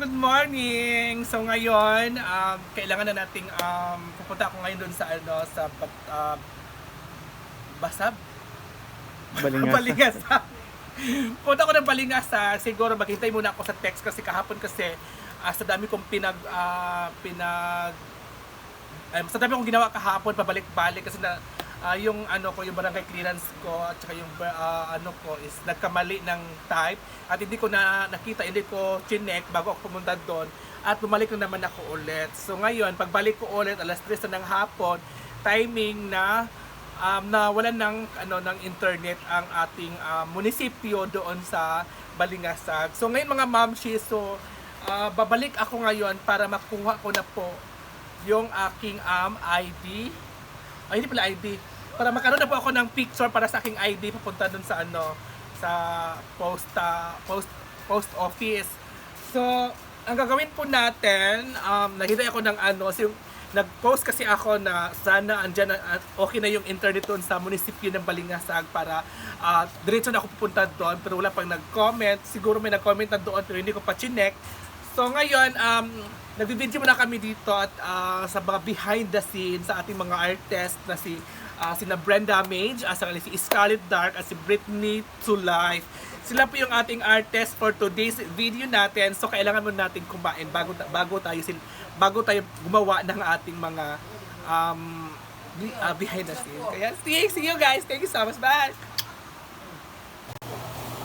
good morning! So ngayon, um, kailangan na nating um, pupunta ako ngayon doon sa ano sa uh, Basab? Balingas. Balingasag. Punta ko ng Balingasag. Siguro maghintay muna ako sa text kasi kahapon kasi ah, sa dami kong pinag ah, pinag um, sa dami kong ginawa kahapon pabalik-balik kasi na ah, yung ano ko yung barangay clearance ko at saka yung ah, ano ko is nagkamali ng type at hindi ko na nakita hindi ko chinek bago ako pumunta doon at bumalik na naman ako ulit so ngayon pagbalik ko ulit alas 3 na ng hapon timing na um, na wala ng ano ng internet ang ating ah, munisipyo doon sa Balingasag. So ngayon mga mamshi, so ah, babalik ako ngayon para makuha ko na po yung aking um, ID. Ay, hindi pala ID. Para magkaroon na po ako ng picture para sa aking ID papunta doon sa ano sa posta post post office. So, ang gagawin po natin, um, nakita ako ng ano, yung nag-post kasi ako na sana andyan at okay na yung internet doon sa munisipyo ng Balingasag para uh, diretso na ako pupunta doon pero wala pang nag-comment. Siguro may nag-comment na doon pero hindi ko pa chinek. So ngayon, um, nagbi-video muna kami dito at ah, sa mga behind the scenes sa ating mga artist na si ah, sina Brenda Mage, at saka si Scarlett Dark at si Britney to Life. Sila po yung ating artist for today's video natin. So kailangan mo natin kumain bago bago tayo sil bago tayo gumawa ng ating mga um, ah, behind the scenes. Kaya see, see you guys. Thank you so much. Bye.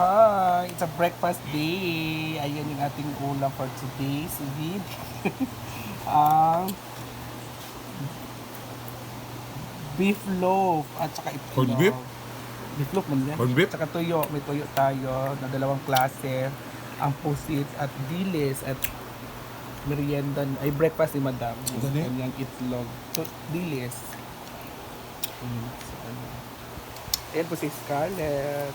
Hi, it's a breakfast day. Ayan yung ating ulam for today's video. Ang beef loaf at saka itlog. Corned beef? Beef loaf man yan. Corned beef? At saka tuyo. May tuyo tayo na dalawang klase. Ang pusit at dilis at merienda. Ay, breakfast ni madam. Yung kanyang itlog. So, dilis. Mm, so, ano. Ayan po si Scarlett.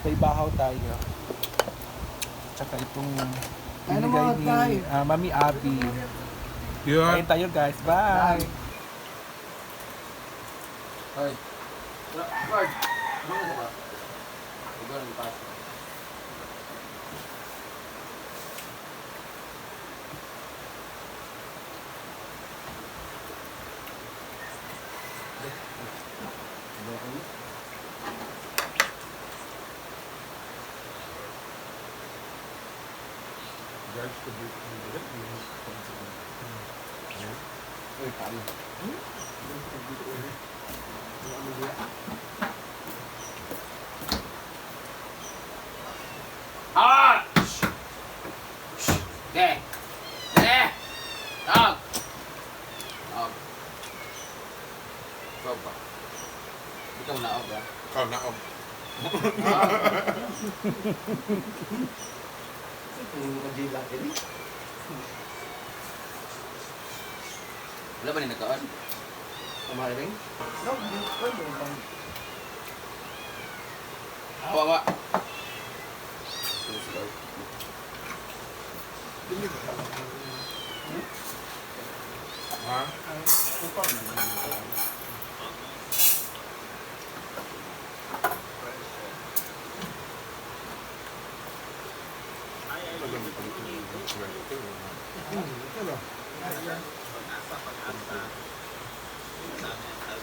May bahaw tayo. Tsaka itong Ano binigay mga ni tay? ah, Mami Abby. Yun. Kain tayo guys. Bye! Ay. Guard. Ano ba? Guard ang pass. Uy, paano? Ah! De! De! Dog! Dog. Ikaw ba? Ikaw na ako ba? Ikaw na oh. Wala ba ni nagkaan? Kumaring? Awa, awa. Ha?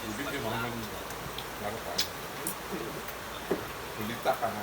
Hindi yung mga man laro pa. Kulita ka na.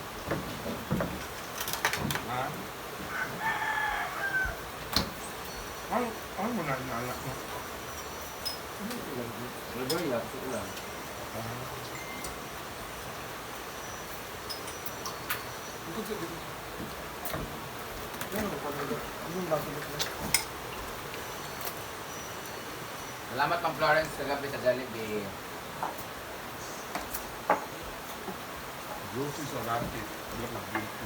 Ha? Ano, ano mo na inaalak mo? Regular lang, sige lang. Salamat Ma'am Florence kagabi sa Jollibee. Juicy sa rapid.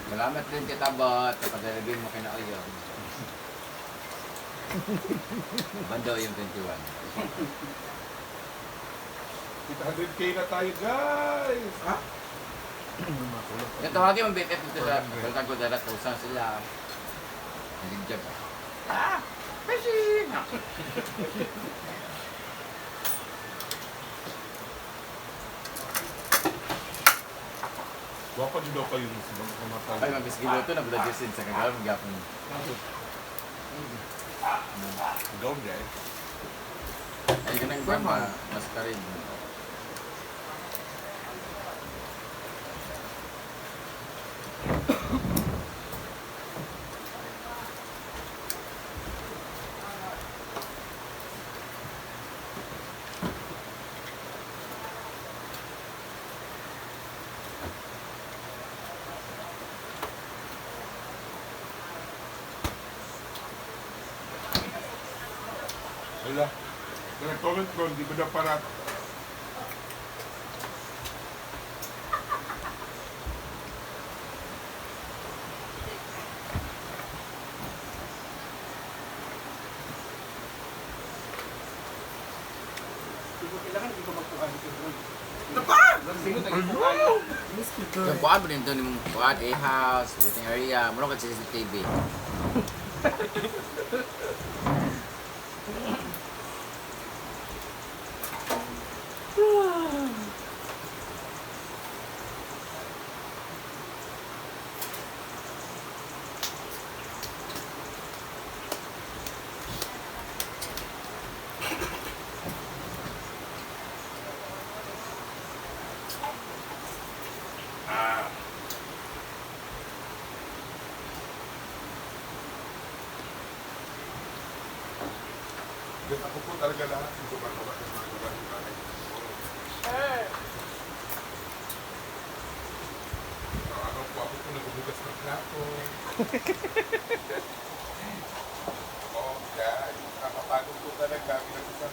Salamat din kita Bot sa padalagin mo kina Oyon. Bando yung 21. 800k na tayo, guys! Ha? Yung tawagin mo BFF dito sa Balkan ko dalat usan sila. Nagigjab. Ah! Fishing! Wapa din daw kayo sa mga kamatay. Ay, mabis giluto na buda Jason sa kagawa magyapon. Gawin guys. Ay, ganang brahma, mas karin. Wala. Kaya comment ko, hindi ko na parat. Yung buwan mo din doon yung buwan, A-house, waiting area, muna ka sa CCTV. Diyos ako po talaga lahat. Hindi ko magawa ng mga gawa ng nanay ko. Araw po ako po naghuhugas ng plato. oh, guys. Nakapagod po talaga. Pinag-usap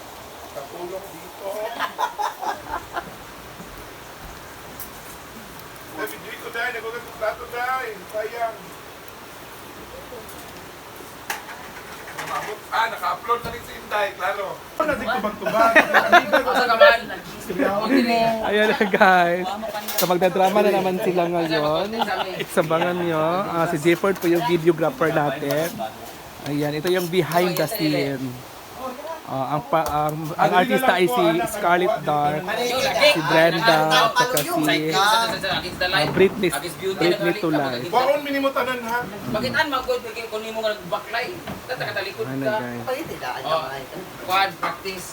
sa tulong dito. Sabi, Jay ko dahil. Naghugas ng plato dahil. Sayang. Umabot. Ah, naka-upload na rin si Inday, klaro. Ano natin kubag-tubag? Asa ka man? Ayan na guys. So magdadrama na naman sila ngayon. Sabangan nyo. Ah, si Jefford po yung videographer natin. Ayan, ito yung behind the scene. Ah, ang, pa, ang, ang artista ay si Scarlett Dark, si Brenda, at si ah, Britney, Britney Tulay. Waon minimutanan ha. Bakit an magod bigay ko nimo nga baklay? Tata ka talikod Ano ka. guys. Oh, quad practice.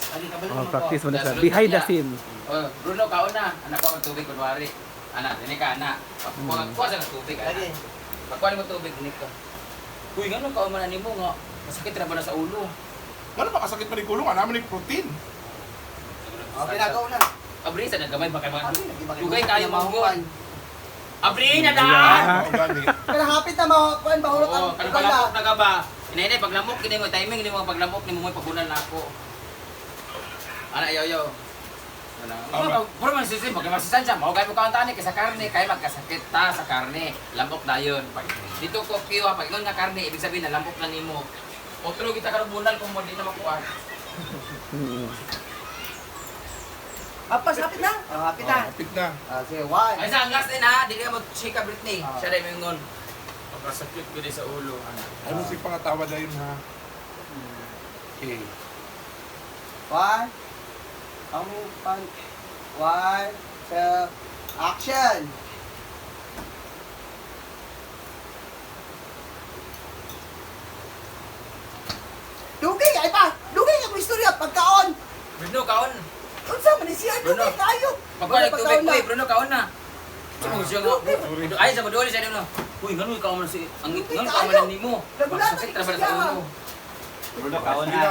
Oh, practice mo na sa behind the scene. Oh, Bruno kaon na. Anak ko ang tubig kunwari. Anak, dini ka anak. Kuha kuha sa tubig. Pagkuha mo tubig dini ka. Uy, ngano kaon man nimo nga masakit ra ba na sa ulo? Ano ba kasakit pa ni kulong? Ano naman ni protein? Abri sa nagamay baka mga dugay kayo manggon. Abri na daan. Yeah. Oo, gani. Pero hapit na makukuhan, bahulot Oo, ang kanang paglamok na ka ba? Inay paglamok kini mo timing ni mo paglamok ni mo pagunan na ako. Ana yo yo. Tama. Puro man sisim, pag masisansya, mo kay mo kauntan ni sa karne, kay magkasakit ta sa karne. Lambok dayon. Pag dito ko kiwa pag ingon nga karne, ibig sabihin na lambok na nimo. Otro kita karubunan kung mo di na makuha. Apas, hapit na. Oh, hapit na. Kapit na. Ah, sige, one. Ay sa last din ha, di ka mo chika Britney. Siya dai mo ingon. Pagkasakit ko di sa ulo. Ana. Ano si pangatawa na yun ha? Okay. One. Ang pan... One, two, action! Dugay, ay pa! Dugay nga kung istorya, pagkaon! Bruno kaon. Unsa man ni siya, Bruno. dugay kayo! Tubig ko, na. Bruno kaon na. Sige mo siya nga. Ay sa maduli siya no. Uy, ngano ikaw man si ang Hindi ngano tayo. ka man nimo. Regular Bakit na tra ba sa ulo? Bruno, kaon na.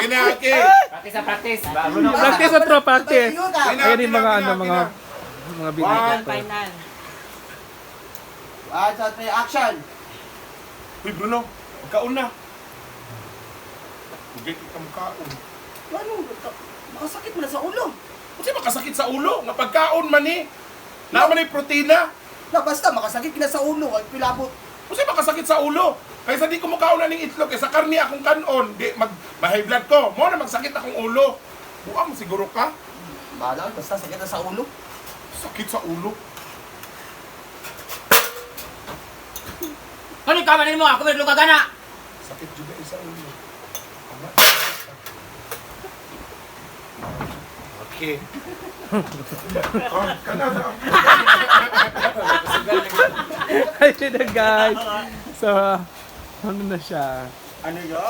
Inaki! Practice sa practice. Practice at pro practice. Ayan yung mga ano, mga mga One. video. One, two, three, action! Uy, Bruno, magkaon na. Ugay ka makaon. Ano? Makasakit mo na sa ulo. Kasi makasakit sa ulo. Nga pagkaon man eh. Naman ni protina. Na basta makasakit ka na sa ulo, ay pilabot. Kasi makasakit sa ulo. Kaysa di ko mukaon na ng itlog, eh, sa karni akong kanon, di mag mahay blood ko. Mo na magsakit akong ulo. Buang siguro ka. Bahala, basta sakit na sa ulo. Sakit sa ulo. Ano yung kamanin mo? Ako may lugagana. Sakit juga sa ulo. Oh, na. Ayun na guys. So, ano na siya? Ano yun?